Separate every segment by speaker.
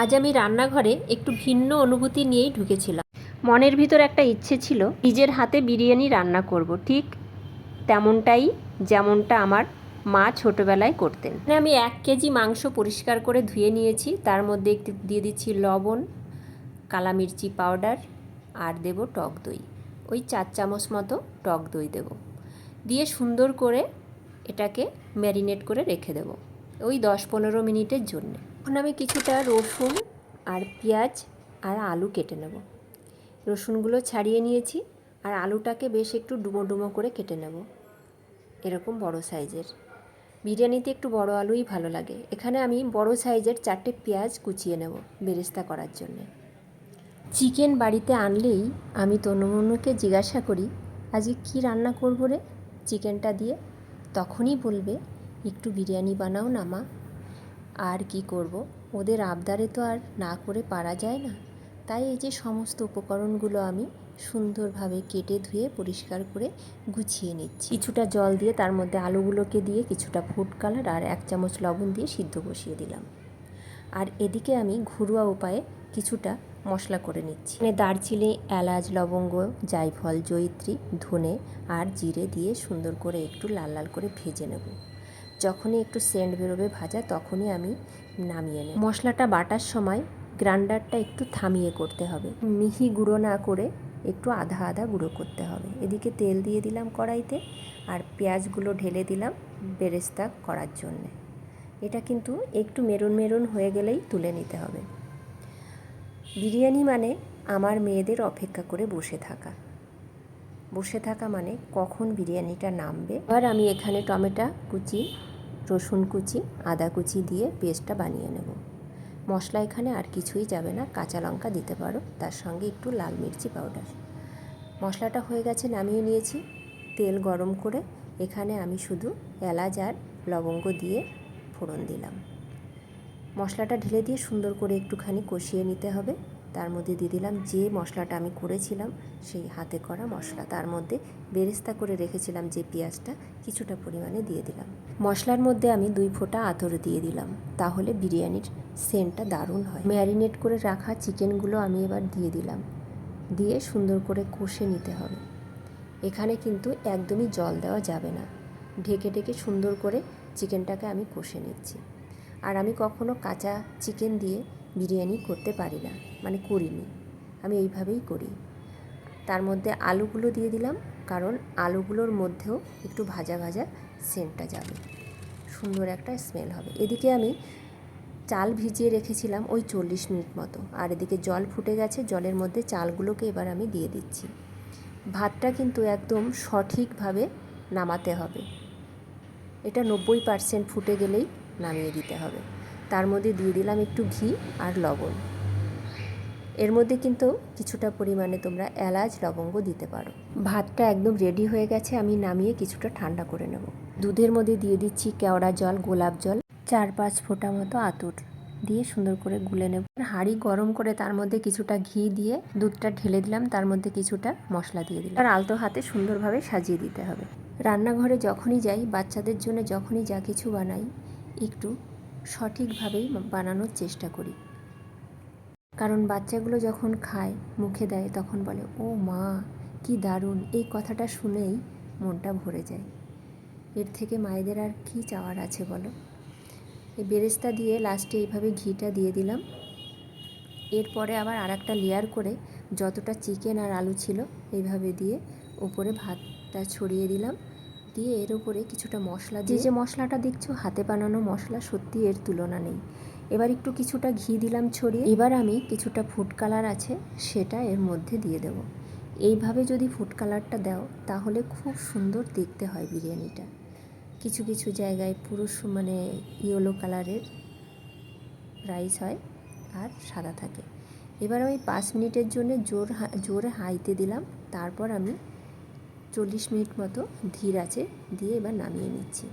Speaker 1: আজ আমি রান্নাঘরে একটু ভিন্ন অনুভূতি নিয়েই ঢুকেছিলাম। মনের ভিতর একটা ইচ্ছে ছিল নিজের হাতে বিরিয়ানি রান্না করব। ঠিক তেমনটাই যেমনটা আমার মা ছোটোবেলায় করতেন। আমি এক কেজি মাংস পরিষ্কার করে ধুয়ে নিয়েছি। তার মধ্যে একটু দিয়ে দিচ্ছি লবণ কালা মির্চি পাউডার আর দেব টক দই। ওই চার চামচ মতো টক দই দেব। দিয়ে সুন্দর করে এটাকে ম্যারিনেট করে রেখে দেব। ওই দশ পনেরো মিনিটের জন্য। এখন আমি কিছুটা রসুন আর পেঁয়াজ আর আলু কেটে নেব। রসুনগুলো ছাড়িয়ে নিয়েছি আর আলুটাকে বেশ একটু ডুমো ডুমো করে কেটে নেব। এরকম বড় সাইজের। বিরিয়ানিতে একটু বড় আলুই ভালো লাগে। এখানে আমি বড় সাইজের চারটে পেঁয়াজ কুচিয়ে নেব বেরেস্তা করার জন্যে। চিকেন বাড়িতে আনলেই আমি তনুমনুকে জিজ্ঞাসা করি, আজকে কি রান্না করব রে? চিকেনটা দিয়ে। তখনই বলবে একটু বিরিয়ানি বানাও না মা। আর কি করব? ওদের আবদারে তো আর না করে পারা যায় না। তাই এই যে সমস্ত উপকরণগুলো আমি সুন্দরভাবে কেটে ধুয়ে, পরিষ্কার করে গুছিয়ে নিচ্ছি। কিছুটা জল দিয়ে তার মধ্যে আলুগুলোকে দিয়ে কিছুটা ফুড কালার আর এক চামচ লবণ দিয়ে সিদ্ধ বসিয়ে দিলাম। আর এদিকে আমি ঘরোয়া উপায়ে কিছুটা মশলা করে নিচ্ছি। মানে দারচিনি, এলাচ, লবঙ্গ, জায়ফল, জয়িত্রী, ধনে আর জিরে দিয়ে সুন্দর করে একটু লাল লাল করে ভেজে নেব। যখনই একটু সেন্ট বেরোবে ভাজা, তখনই আমি নামিয়ে নেব। মশলাটা বাটার সময় গ্রাইন্ডারটা একটু থামিয়ে করতে হবে। মিহি গুঁড়ো না করে একটু আধা আধা গুঁড়ো করতে হবে। এদিকে তেল দিয়ে দিলাম কড়াইতে আর পেঁয়াজগুলো ঢেলে দিলাম বেরেস্তা করার জন্যে। এটা কিন্তু একটু মেরুন মেরুন হয়ে গেলেই তুলে নিতে হবে। বিরিয়ানি মানে আমার মেয়েদের অপেক্ষা করে বসে থাকা। বসে থাকা মানে কখন বিরিয়ানিটা নামবে। এবার আমি এখানে টমেটো কুচি রসুন কুচি, আদা কুচি দিয়ে পেস্টটা বানিয়ে নেব। মশলা এখানে আর কিছুই যাবে না, কাঁচা লঙ্কা দিতে পারো, তার সঙ্গে একটু লাল মির্চি পাউডার। মশলাটা হয়ে গেছে, নামিয়ে নিয়েছি। তেল গরম করে এখানে আমি শুধু এলাচ আর লবঙ্গ দিয়ে ফোড়ন দিলাম। মশলাটা ঢেলে দিয়ে সুন্দর করে একটুখানি কষিয়ে নিতে হবে। তার মধ্যে দিয়ে দিলাম যে মশলাটা আমি করেছিলাম, সেই হাতে করা মশলা। তার মধ্যে বেরেস্তা করে রেখেছিলাম যে পেঁয়াজটা, কিছুটা পরিমাণে দিয়ে দিলাম। মশলার মধ্যে আমি দুই ফোঁটা আতর দিয়ে দিলাম, তাহলে বিরিয়ানির সেন্টটা দারুণ হয়। ম্যারিনেট করে রাখা চিকেনগুলো আমি এবার দিয়ে দিলাম, দিয়ে সুন্দর করে কষে নিতে হবে। এখানে কিন্তু একদমই জল দেওয়া যাবে না। ঢেকে ঢেকে সুন্দর করে চিকেনটাকে আমি কষে নিচ্ছি। আর আমি কখনো কাঁচা চিকেন দিয়ে বিরিয়ানি করতে পারি না মানে করিনি। আমি এইভাবেই করি। তার মধ্যে আলুগুলো দিয়ে দিলাম, কারণ আলুগুলোর মধ্যেও একটু ভাজা ভাজা সেন্টটা যাবে। সুন্দর একটা স্মেল হবে। এদিকে আমি চাল ভিজিয়ে রেখেছিলাম ওই চল্লিশ মিনিট মতো। আর এদিকে জল ফুটে গেছে, জলের মধ্যে চালগুলোকে এবার আমি দিয়ে দিচ্ছি। ভাতটা কিন্তু একদম সঠিকভাবে নামাতে হবে। এটা নব্বই পার্সেন্ট ফুটে গেলেই নামিয়ে দিতে হবে। তার মধ্যে দিয়ে দিলাম একটু ঘি আর লবণ। এর মধ্যে কিন্তু কিছুটা পরিমাণে তোমরা এলাচ, লবঙ্গ দিতে পারো। ভাতটা একদম রেডি হয়ে গেছে, আমি নামিয়ে কিছুটা ঠান্ডা করে নেব। দুধের মধ্যে দিয়ে দিচ্ছি কেওড়া জল, গোলাপ জল, চার পাঁচ ফোঁটা মতো আতর দিয়ে সুন্দর করে গুলে নেব। হাঁড়ি গরম করে তার মধ্যে কিছুটা ঘি দিয়ে দুধটা ঢেলে দিলাম, তার মধ্যে কিছুটা মশলা দিয়ে দিলাম। আর আলতো হাতে সুন্দরভাবে সাজিয়ে দিতে হবে। রান্নাঘরে যখনই যাই, বাচ্চাদের জন্য যখনই যা কিছু বানাই, একটু সঠিকভাবেই বানানোর চেষ্টা করি। কারণ বাচ্চাগুলো যখন খায়, মুখে দেয়, তখন বলে, ও মা, কি দারুণ। এই কথাটা শুনেই মনটা ভরে যায়। এর থেকে মায়েদের আর কী চাওয়ার আছে বলো? এই বেরেস্তা দিয়ে লাস্টে এইভাবে ঘিটা দিয়ে দিলাম। এরপরে আবার আর একটা লেয়ার করে যতটা চিকেন আর আলু ছিল, এইভাবে দিয়ে উপরে ভাতটা ছড়িয়ে দিলাম। দিয়ে এর উপরে কিছুটা মশলা যে যে মশলাটা দেখছ হাতে বানানো মশলা সত্যি এর তুলনা নেই। এবার একটু কিছুটা ঘি দিলাম ছড়িয়ে। এবার আমি কিছুটা ফুড কালার আছে সেটা এর মধ্যে দিয়ে দেব। এইভাবে যদি ফুড কালারটা দাও তাহলে খুব সুন্দর দেখতে হয় বিরিয়ানিটা। কিছু কিছু জায়গায় পুরো মানে ইয়েলো কালারের রাইস হয় আর সাদা থাকে। এবার আমি পাঁচ মিনিটের জন্য জোর হা- জোরে হাইতে দিলাম। তারপর আমি চল্লিশ মিনিট মতো ধীর আছে, দিয়ে এবার নামিয়ে নিচ্ছি।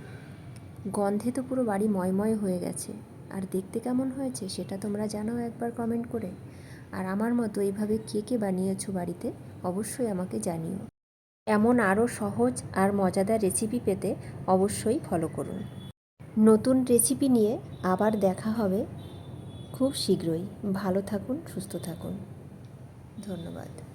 Speaker 1: গন্ধে তো পুরো বাড়ি ময়ময় হয়ে গেছে। আর দেখতে কেমন হয়েছে সেটা তোমরা জানাও একবার কমেন্ট করে। আর আমার মতো এইভাবে কে কে বানিয়েছো বাড়িতে, অবশ্যই আমাকে জানিও। এমন আরও সহজ আর মজাদার রেসিপি পেতে অবশ্যই ফলো করুন। নতুন রেসিপি নিয়ে আবার দেখা হবে খুব খুব শীঘ্রই। ভালো থাকুন, সুস্থ থাকুন। ধন্যবাদ।